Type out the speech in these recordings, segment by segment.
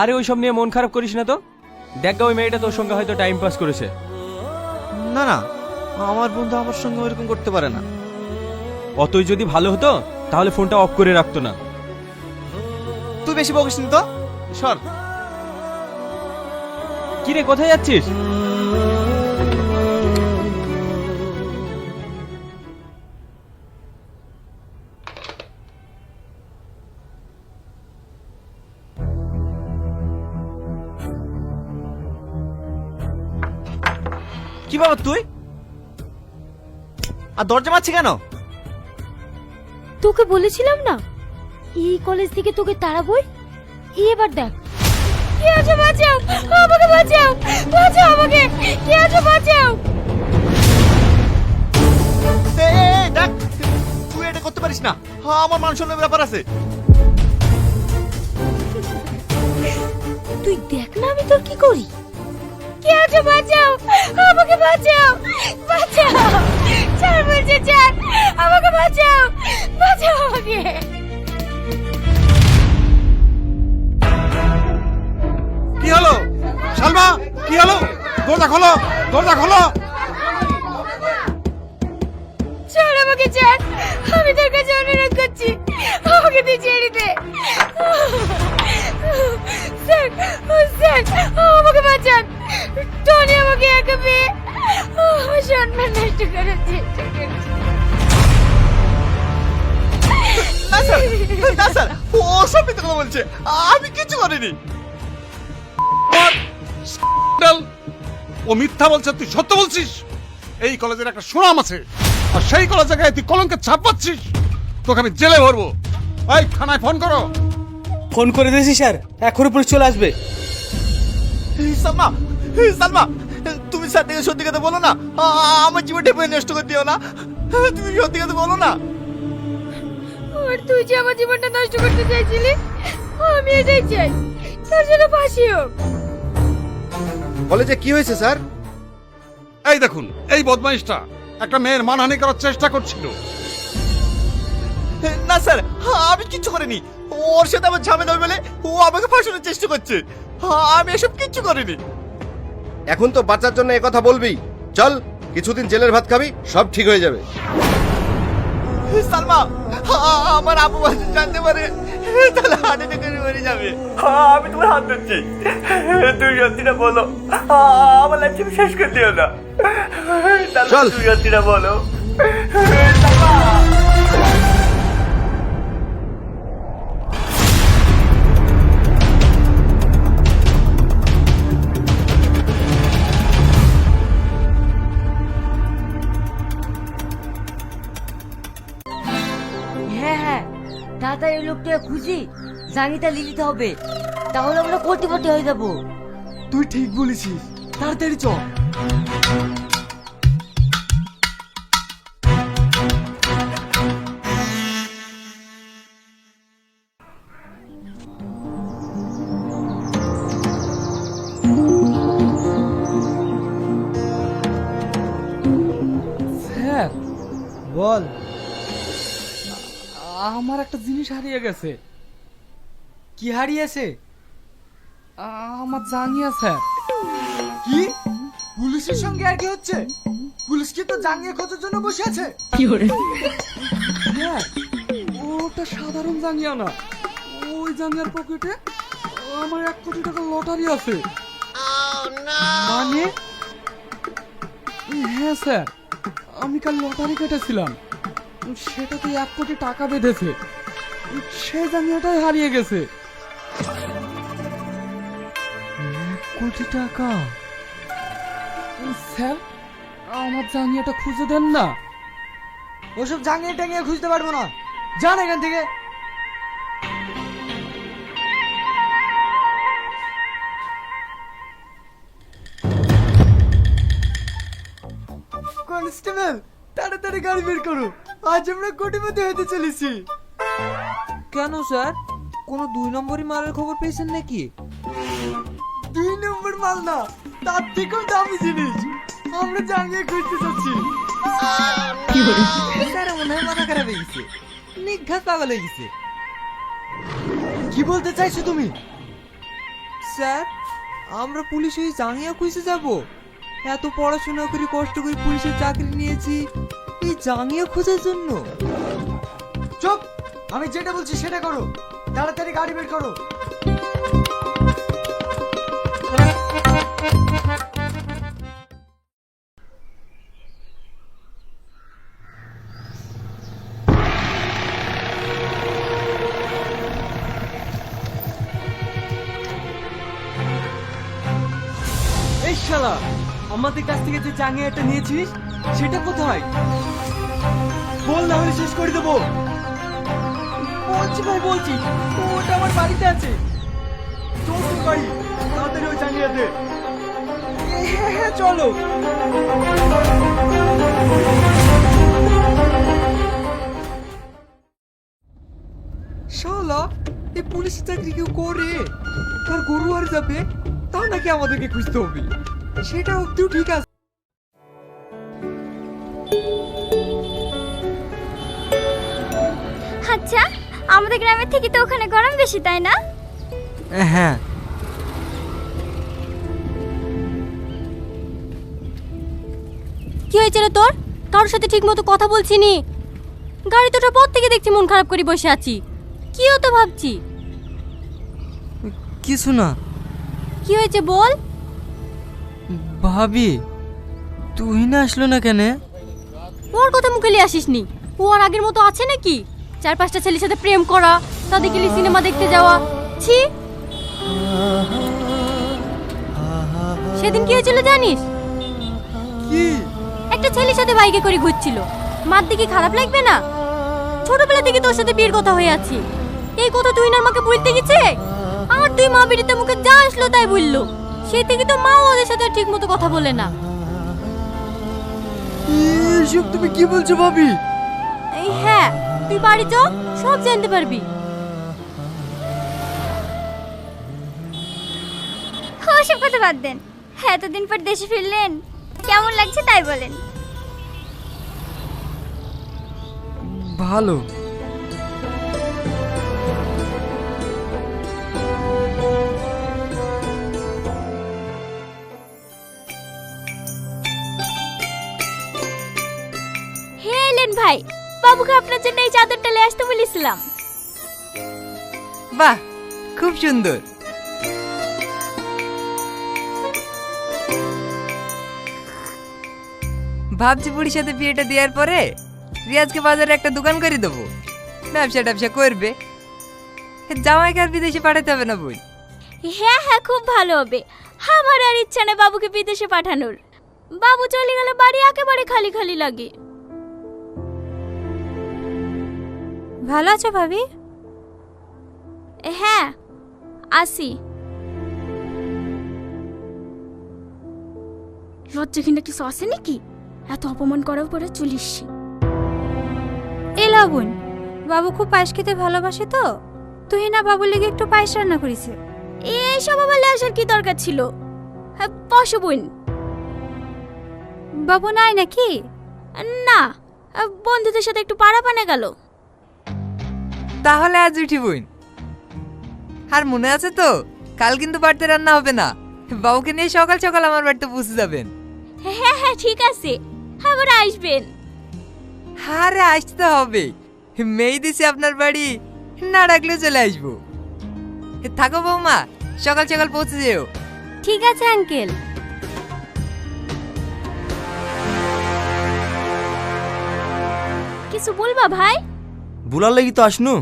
আরে ওইসব নিয়ে মন খারাপ করিস না তো। দেখ ওই মেয়েটা তোর সঙ্গে হয়তো টাইম পাস করেছে। না না আমার বন্ধু আমার সঙ্গে ওইরকম করতে পারে না। অতই যদি ভালো হতো তাহলে ফোনটা অফ করে রাখতো না। তুই বেশি বকিস না তো সর। কি রে কোথায় যাচ্ছিস? কি বাবা তুই? আর দরজা মারছি কেন? তোকে বলেছিলাম না? এই কলেজ থেকে তোকে তাড়াবই? এবার দেখ। কে আছে বাঁচাও? আমাকে বাঁচাও! বাঁচাও আমাকে! কে আছে বাঁচাও? দেখ তুই এটা করতে পারিস না। হ্যাঁ আমার মান সম্মানের ব্যাপার আছে। তুই দেখ না আমি তোর কি করি? কে আছে? বাঁচাও! আমাকে বাঁচাও! বাঁচাও! ছাড় বলছে ছাড় আমাকে বাঁচাও! বাঁচাও আমাকে! কি হলো? সালমা কি হলো? দরজা খোলো দরজা খোলো! ছাড় আমাকে ছাড় আমি তোর কাছে অনুরোধ করছি। আমাকে তুই ছেড়ে দে। স্যার স্যার আমাকে বাঁচান। টনি আমাকে একা পেয়ে আমার সম্মান নষ্ট করার চেষ্টা করছে না স্যার না স্যার ও সব মিথ্যে কথা বলছে। আমি কিছু করিনি। ও মিথ্যা বলছে তুই সত্য বলছিস। এই কলেজের একটা সুনাম আছে। আর সেই কলেজে গায়ে তুই কলঙ্কের ছাপ পাচ্ছিস। তোকে আমি জেলে ভরবো। এই থানায় ফোন করো। ফোন করে দিয়েছি স্যার। এখনই পুলিশ চলে আসবে। এই, সালমা তুমি স্যার থেকে সত্যি কথা বলো না। আ- আমার জীবনটা পুরো নষ্ট করে দিও না। তুমি সত্যি কথা বলো না। আর তুই যে আমার জীবনটা নষ্ট করতে চাইছিলি আমি এটাই চাই। তোর জন্য ফাঁসি হোক। কলেজে কি হয়েছে স্যার? এই দেখুন এই বদমাইশটা একটা মেয়ের মানহানি করার চেষ্টা করছিল। না স্যার আমি কিচ্ছু করিনি। ওর সাথে আমার ঝামেলা বলে ও আমাকে ফাঁসানোর চেষ্টা করছে। আমি এসব কিচ্ছু করিনি। এখন তো বাচ্চার জন্য এ কথা বলবি। চল কিছুদিন জেলের ভাত খাবি সব ঠিক হয়ে যাবে। সালমা আমার আবু বাজে জানতে পারে। তাহলে মরে যাবে। আমি তোমার হাত ধরছি। তুই সত্যিটা বলো। আমার লাইফ শেষ করে দিও না। চল। তুই সত্যিটা বলো। লোকটা খুশি? জানিটা লিয়ে হবে। তাহলে আমরা কোটিপতি হয়ে যাব। তুই ঠিক বলেছিস। তাড়াতাড়ি চ। স্যার বল। আমার একটা জিনিস হারিয়ে গেছে। কি হারিয়েছে? আমার জানিয়া স্যার কি? পুলিশের সঙ্গে আর কি হচ্ছে? পুলিশ কি তো জাঙ্গিয়ে খোঁজার জন্য বসে আছে? কি স্যার ওটা সাধারণ জাঙ্গিয়া না। ওই জাঙ্গিয়ার পকেটে আমার এক কোটি টাকা লটারি আছে। মানে? হ্যাঁ স্যার। আমি কাল লটারি কেটেছিলাম। সেটাতে এক কোটি টাকা বেঁধেছে। সেই জাঙ্গিয়াটাই হারিয়ে গেছে। এক কোটি টাকা? স্যার আমার জাঙ্গিয়াটা খুঁজে দেন না। ওসব জাঙ্গিয়ে টাঙ্গিয়ে খুঁজতে পারব না। যান এখান থেকে। কনস্টেবল তাড়াতাড়ি গাড়ি বের করো। আজ আমরা কোটিপতি হতে চলেছি। কেন স্যার? কোনো দুই নম্বরই মালের খবর পেয়েছেন নাকি? দুই নম্বর মাল না তার থেকেও দামি জিনিস। আমরা জাঙ্গিয়ে খুঁজতে চাচ্ছি স্যার মনে হয় মাথা খারাপ হয়ে গেছে। নিঘাত পাগল হয়ে গেছে। কি বলতে চাইছো তুমি? স্যার আমরা পুলিশ হয়ে জাঙ্গিয়া খুঁজতে যাব। এত পড়াশোনা করে কষ্ট করে পুলিশের চাকরি নিয়েছি। এই জাঙ্গিয়া খোঁজার জন্য। চুপ! আমি যেটা বলছি সেটা করো। তাড়াতাড়ি গাড়ি বের করো। এই শালা! আমাদের কাছ থেকে যে জাঙ্গিয়াটা নিয়েছিস, সেটা কোথায়? বল না হলে শেষ করে দেবো। বলছি ভাই, বলছি। ওটা আমার বাড়িতে আছে। চল তোর বাড়ি। তাড়াতাড়ি ওই দে। হ্যাঁ হ্যাঁ চলো। শালা, এই পুলিশের চাকরি কেউ করে? তার গরু আর যাবে, তা নাকি আমাদেরকে খুঁজতে হবে? সেটা অব্দিও ঠিক আছে। আচ্ছা আমাদের গ্রামের থেকে তো ওখানে গরম বেশি তাই না? হ্যাঁ। কি হয়েছিল তোর? কারোর সাথে ঠিক মতো কথা বলছি নি গাড়ি তোটার পর থেকে দেখছি মন খারাপ করে বসে আছি। কি হতো ভাবছি? কিছু না। কি হয়েছে বল? ভাবি তুই না আসলো না কেন? ওর কথা মুখে নিয়ে আসিস নি ও আর আগের মতো আছে নাকি? চার পাঁচটা ছেলের সাথে প্রেম করা তাদের গেলে সিনেমা দেখতে যাওয়া। ছি! সেদিন কি হয়েছিল জানিস? কি? একটা ছেলের সাথে বাইকে করে ঘুরছিল। মার দিকে খারাপ লাগবে না? ছোটবেলা থেকে তোর সাথে বিয়ের কথা হয়ে আছে। এই কথা তুই না আমাকে বলতে গেছে? আর তুই মা বিড়িতে মুখে যা আসলো তাই বলল। সেই থেকে তো মা ওদের সাথে ঠিক মতো কথা বলে না। এসব তুমি কি বলছো ভাবি? এই হ্যাঁ তুই বাড়ি চ সব জানতে পারবি। ওসব কথা বাদ দেন। হ্যাঁ এতদিন পর দেশে ফিরলেন। কেমন লাগছে তাই বলেন। ভালো। ভাই বাবুকে আপনার জন্য এই চাদরটা নিয়ে আসতে বলেছিলাম। বাহ খুব সুন্দর। ভাবছি বুড়ির সাথে বিয়েটা দেওয়ার পরে রিয়াজকে বাজারে একটা দোকান করে দেবো। ব্যবসা ট্যাবসা করবে। জামাইকে আর বিদেশে পাঠাতে হবে না বই হ্যাঁ হ্যাঁ খুব ভালো হবে। আমার আর ইচ্ছা নেই বাবুকে বিদেশে পাঠানোর। বাবু চলে গেলে বাড়ি একেবারে খালি খালি লাগে। ভালো আছো ভাবি? হ্যাঁ আসি। লজ্জাখিনটা কিছু আসে নাকি? এত অপমান করার পরে চলিস এ লাবণ বাবু খুব পায়েস খেতে ভালোবাসে তো? তুই না বাবুর লেগে একটু পায়েস রান্না করেছে? এইসব আবার আসার কি দরকার ছিল? হ্যাঁ, বসো বোন। বাবু নাই নাকি? না বন্ধুদের সাথে একটু পাড়া পানে গেল। তাহলে আজ উঠি বই আর মনে আছে তো কাল কিন্তু বাড়িতে রান্না হবে না। বাবুকে নিয়ে সকাল সকাল আমার বাড়িতে পৌঁছে যাবেন। হ্যাঁ হ্যাঁ ঠিক আছে। আবার আসবেন। আরে আসতে হবে। মেয়ে দিছি আপনার বাড়ি না ডাকলে চলে আসব। থাকো বৌমা সকাল সকাল পৌঁছে যেও। ঠিক আছে আঙ্কেল। কিছু বলবা ভাই? বুলার লাগি তো আসনু।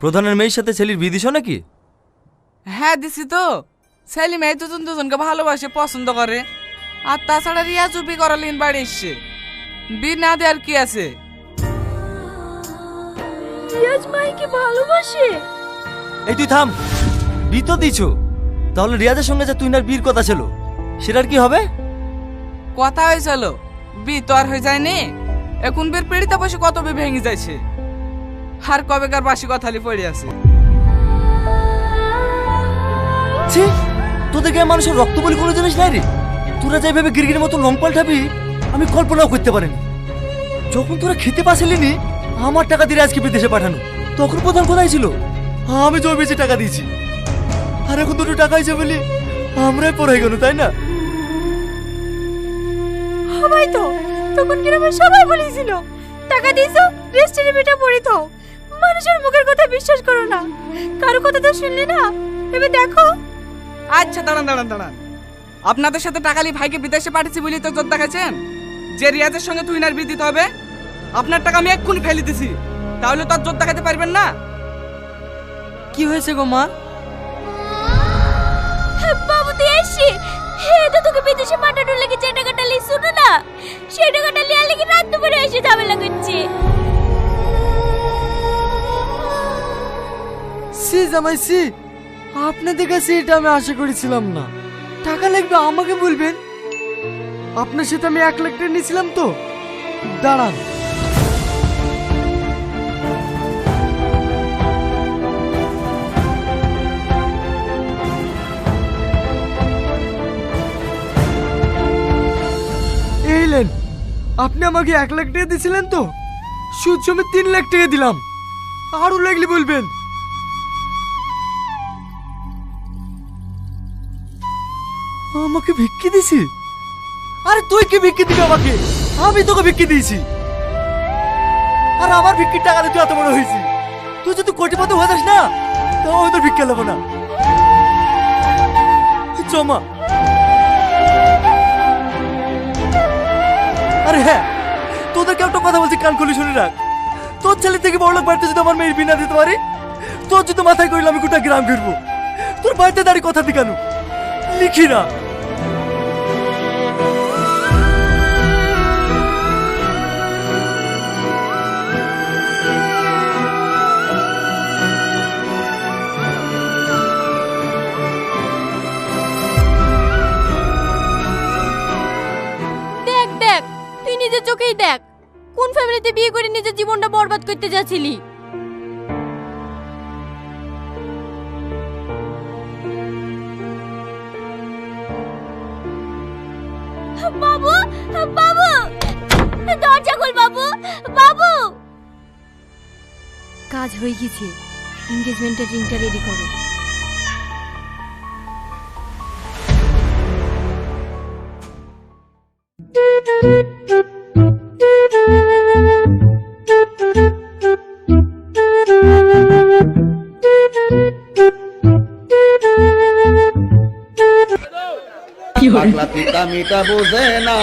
প্রধানের মেয়ের সাথে ছেলির বিদিশ নাকি? হ্যাঁ দিছি তো। সেলিম এই দুজন দুজনকে ভালোবাসে পছন্দ করে। আর তাছাড়া রিয়া চুপি করালিন বাড়ি এসছে। বি না দেওয়ার কি আছে? রিয়াজ ভাইকে ভালোবাসে? এই তুই থাম। বি তো দিছ। তাহলে রিয়াজের সঙ্গে যে তুই না বীর কথা ছিল সেটার কি হবে? কথা হয়েছিল বি তো আর হয়ে যায়নি। এখন বের পেড়িতে বসে কত বি ভেঙে যাচ্ছে আর কবেকার বাসি কথালি পড়ে আছে? ছি তোদের গায়ে মানুষের রক্ত বলি কোনো জিনিস নাই রে। তোরা যাই ভেবে গিরগির মতো লং পাল্টাবি আমি কল্পনাও করতে পারিনি। যখন তোরা খেতে পাসলি নি আমার টাকা দিয়ে আজকে বিদেশে পাঠানো। তখন প্রধান কোথায় ছিল? আমি জমি বেচে টাকা দিয়েছি। আর এখন দুটো টাকা হয়েছে বলি আমরাই পড়াই গেল তাই না? সবাই তো তখন গ্রামের সবাই বলেছিল টাকা দিয়েছ রেস্টের বেটা পড়ে তো মানুষের মুখের কথা বিশ্বাস করো না। কারও কথা তো শুনলে না। এবার দেখো। আচ্ছা দাঁড়ান দাঁড়ান দাঁড়ান। আপনাদের সাথে টাকালি ভাইকে বিদেশে পাঠিয়েছি বলে তো জোর দেখাচ্ছেন? যে রিয়াজের সঙ্গে তুই নার বিয়ে দিতে হবে আপনার টাকা আমি এক্ষুনি ফেলে দিছি। তাহলে তো আর জোর দেখাতে পারবেন না? কি হয়েছে গো মা? বাবু তুই এসছি। হে তো তোকে বিদেশে পাঠানোর লাগে যে টাকাটা লি শুনো না? সেই টাকাটা লিয়ার লেগে রাত দুপুরে এসে ঝামেলা করছে। সি জামাই সি আপনাদের কাছে এটা আমি আশা করেছিলাম না। টাকা লাগবে, আমাকে বলবেন? আপনার সাথে আমি এক লাখ টাকা নিয়েছিলাম তো। দাঁড়ান। আপনি আমাকে এক লাখ টাকা দিয়েছিলেন তো? সুদ সমেত তিন লাখ টাকা দিলাম। আরও লাগলে বলবেন। আমাকে ভিক্ষি দিছি আরে তুই কি ভিক্ষি দিবি আমাকে? আমি তোকে ভিক্ষি দিয়েছি। আর আমার ভিক্ষির টাকা তুই এত বড় হয়েছি তুই যদি কোটিপতি হয়ে যাস না তাও আমি তোর ভিক্ষা নেব না। জমা আরে হ্যাঁ তোদেরকে একটা কথা বলছি, কান খুলে শুনে রাখ। তোর ছেলে থেকে বড় লোক বাড়িতে যদি আমার মেয়ের বিনা দিতে পারি, তোর যদি মাথায় করিলে আমি গোটা গ্রাম ফিরবো তোর বাড়িতে দাঁড়িয়ে কথা দি কেন লিখি না। তুই নিজের চোখেই দেখ, কোন ফ্যামিলিতে বিয়ে করে নিজের জীবনটা বরবাদ করতে যাচ্ছিলি? বাবু বাবু! দরজা খোল বাবু বাবু! কাজ হয়ে গেছে। এনগেজমেন্টের রিংটা রেডি করো। পাগলা পিতা মিটা বোঝে না।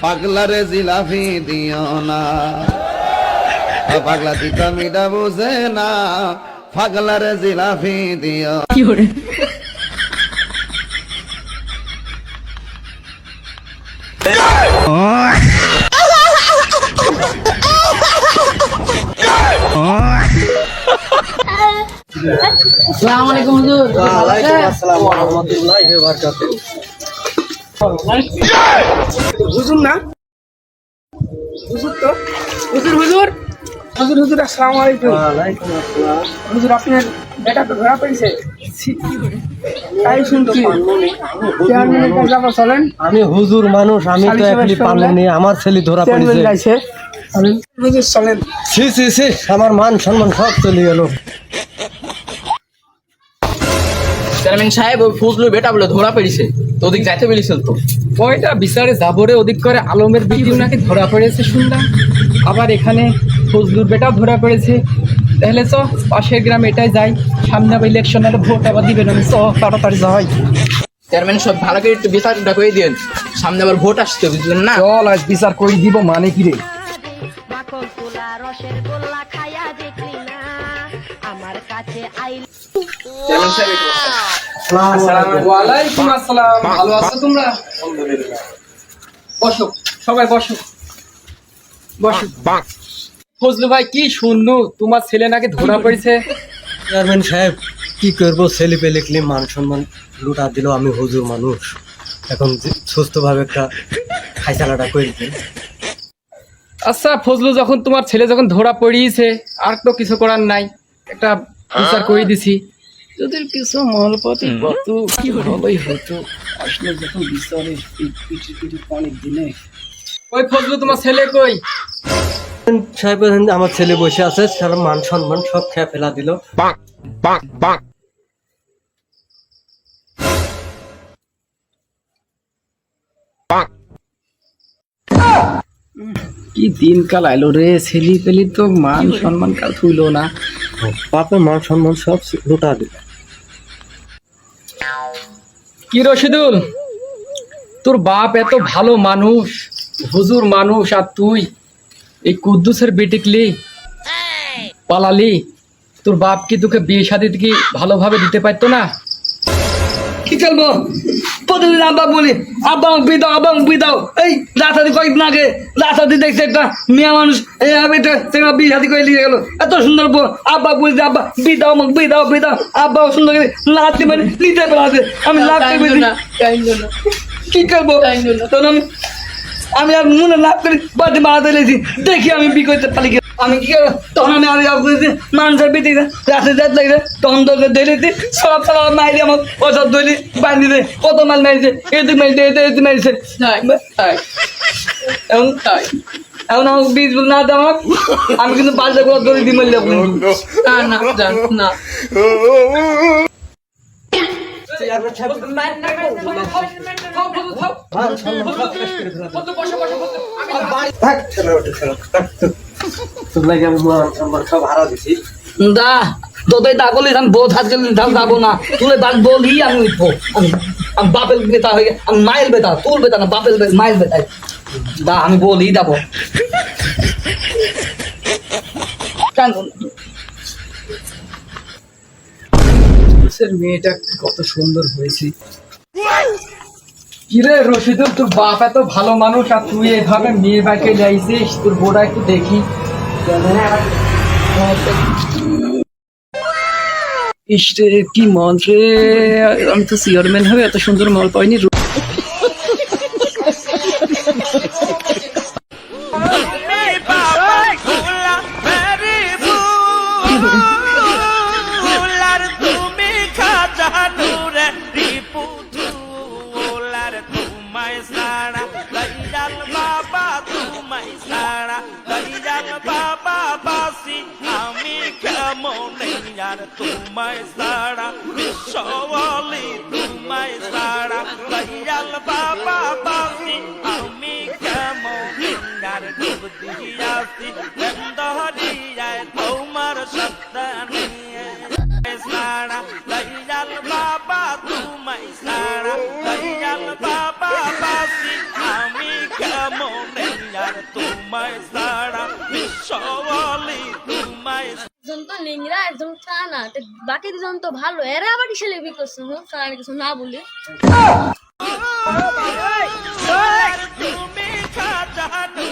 পাগলারে জিলাফি দিও না। পাগলা পিতা মিটা বোঝে না। পাগলারে জিলাফি দিও হুজুর। না? হুজুর তো? হুজুর হুজুর? হুজুর হুজুর আসসালামু আলাইকুম হুজুর আপনার বেটা তো ধরা পড়েছে। তাই শুনছি। চেয়ারম্যানের কাছে যাব চলেন। আমি হুজুর মানুষ আমি তো পারলাম আমার ছেলে ধরা চেয়ারম্যান গাইছে হুজুর চলেন। সি সি সি আমার মান সম্মান সব চলে গেল। চেয়ারম্যান সাহেব ওই ফজলু বেটা বলে ধরা পড়েছে। তো ওদিক যাইতে বলেছিল তো। ওইটা বিচারে যাবরে ওদিক করে আলমের বিক্রি নাকি ধরা পড়েছে শুনলাম। আবার এখানে ফজলুর বেটাও ধরা পড়েছে। তাহলে চ পাশের গ্রামে এটাই যাই সামনে আবার ইলেকশন হলে ভোট আবার দিবেন আমি চ তাড়াতাড়ি যাই চেয়ারম্যান সব ভালো করে একটু বিচারটা করে দিন সামনে আবার ভোট আসতে বুঝলেন না? চল আজ বিচার করে দিব মানে কি রে? চেয়ারম্যান সাহেব ওয়ালাইকুম আসসালাম। ভালো আছো তোমরা? বসো সবাই বসো। বসো। ফজলু ভাই কি শুনলু তোমার ছেলে নাকি ধরা পড়েছে? চেয়ারম্যান সাহেব কি করব? ছেলে পেলে মান সম্মান লুটা দিল আমি হুজুর মানুষ। এখন সুস্থভাবে একটা খাইচালাটা করে। দিন আচ্ছা ফজলু যখন তোমার ছেলে যখন ধরা পড়িয়েছে আর তো কিছু করার নাই। একটা বিচার করে দিছি। যদি কিছু মালপাতি কত ভালোই হতো। আসলে যখন বিচারে পিটি পিটি অনেক দিনে ওই ফজলু তোমার ছেলে কই? সাহেব আমার ছেলে বসে আছে সারা মান সম্মান সব খেয়ে ফেলা দিল। কি দিনকাল আইলো রে ছেলি পেলি তো মান সম্মান কাল থুইলো না। বাপের মান সম্মান সব লুটা দিল। কি রশিদুল? তোর বাপ এত ভালো মানুষ, হুজুর মানুষ, আর তুই এই কুদ্দুসের বেটিকলি পালালি। তোর বাপ কি তোকে বিয়ে শাদি কি ভালোভাবে দিতে পারতো না? কি করব প্রতিদিন আব্বা বলি আব্বা আমাকে বিয়ে দাও আব্বা আমাকে বিয়ে দাও। এই রাতাদি কয়েকদিন আগে রাতাদি দেখছে একটা মেয়ে মানুষ সেটা বিয়ে শাদি করে নিয়ে গেল। এত সুন্দর আব্বা বলছে আব্বা বিয়ে দাও আমাকে দাও দাও। আব্বা সুন্দর করে লাতি মানে নিতে পারে আমি লাভ করে কি করব? তখন আমি আমি আর মনে লাভ করি বাড়ি বাড়াতে লেছি দেখি আমি বিয়ে করতে পারি। আমি কি করব? তখন আমি আর করেছি মানুষের বিটি রাতে যাত লাগে তখন তোকে ধরেছি সব তারা মাইরে আমার ওসব ধরি বান্ধি দে কত মাল মারিছে এদিক মারিছে এদিক এদিক মারিছে। এখন এখন আমাকে বীজ না দেওয়া আমি কিন্তু পাল্টা করে ধরে দিই মারলে না না না তোর লাগে আমি সব হারা দিছি। দা তোদের দা বলি আমি বোধ আজকে ধান যাব না। তুলে বাদ বলি আমি উঠবো। আমি আমি বাপের বেতা হয়ে আমি মাইল বেতা তুল বেতা না বাপের বে- মাইল দা আমি বলি যাব মেয়েটা কত সুন্দর হয়েছে। কিরে রশিদুল তোর বাপ এত ভালো মানুষ আর তুই এভাবে মেয়ে বাকে যাইছিস? তোর বোরা একটু দেখি। ইসরে কি মন রে? আমি তো চেয়ারম্যান হবে এত সুন্দর মল পাইনি। তোমায় সারা দয়াল বাবা বাকি দুজন তো ভালো। এরা আবার কিসে লেবি করছে? হুম কারণ কিছু না বলে। কি খাজানু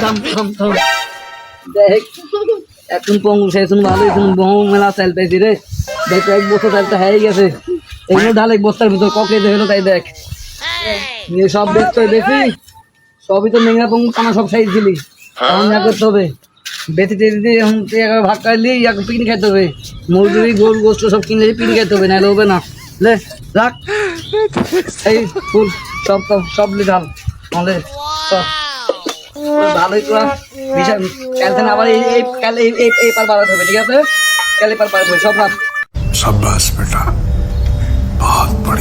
থাম থাম থাম দেখ এখন পঙ্গু ভালো এখন বহু মেলা রে। দেখ এক বছর চালতে হয়ে গেছে। এগুলো ঢালে বস্তার ভিতর ককে হলো তাই দেখ। নিয়ে সব দেখতে বেশি। সবই তো নেংরা পঙ্গু কানা সব সাইজ দিলি। তখন করতে হবে বেঁচে টেতে দিয়ে এখন ভাগ কাটলি ইয়াকে পিন খেতে হবে মজুরি গোল গোস্ত সব কিনে পিন খেতে হবে নাহলে হবে না লে রাখ এই ফুল সব সব সব লে ঢাল নাহলে ভালোই তো বিশাল কালকে আবার এই এই কাল এই এই পার বাড়াতে হবে ঠিক আছে কাল এই পার বাড়াতে হবে সব রাখ সাব্বাস বেটা বহুত বড়